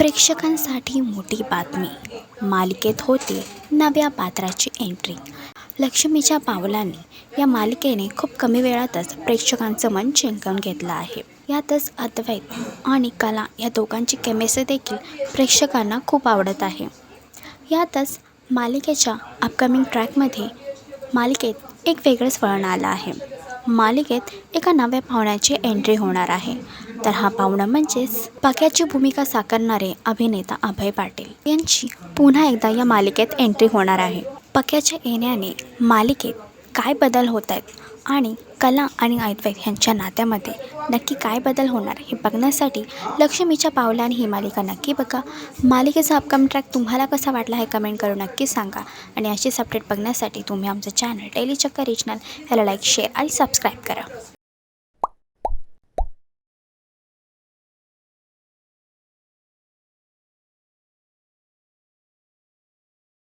प्रेक्षकांसाठी मोठी बातमी. मालिकेत होते नव्या पात्राची एंट्री लक्ष्मीच्या पावलाने या मालिकेने खूप कमी वेळातच प्रेक्षकांचं मन जिंकून घेतलं आहे. यातच अद्वैत आणि कला या दोघांची केमिस्ट्री देखील प्रेक्षकांना खूप आवडत आहे. यातच मालिकेच्या अपकमिंग ट्रॅकमध्ये मालिकेत एक वेगळंच वळण आलं आहे. मालिकेत एका नव्या पाहुण्याची एंट्री होणार आहे. तर हा पाहुणा म्हणजेच पाक्याची भूमिका साकारणारे अभिनेता अभय पाटील यांची पुन्हा एकदा या मालिकेत एंट्री होणार आहे. पक्याच्या येण्याने मालिकेत काय बदल होत आहेत? आणि कला आणि अद्वैत यांच्या नात्यामध्ये नक्की काय बदल होणार हे बघण्यासाठी लक्ष्मीच्या पावलाने ही मालिका नक्की बघा. मालिकेचा अपकम ट्रॅक तुम्हाला कसा वाटला हे कमेंट करून नक्की सांगा. आणि अशीच अपडेट बघण्यासाठी तुम्ही आमचं चॅनल डेली चक्कर रिजनल याला लाईक शेअर आणि सबस्क्राईब करा.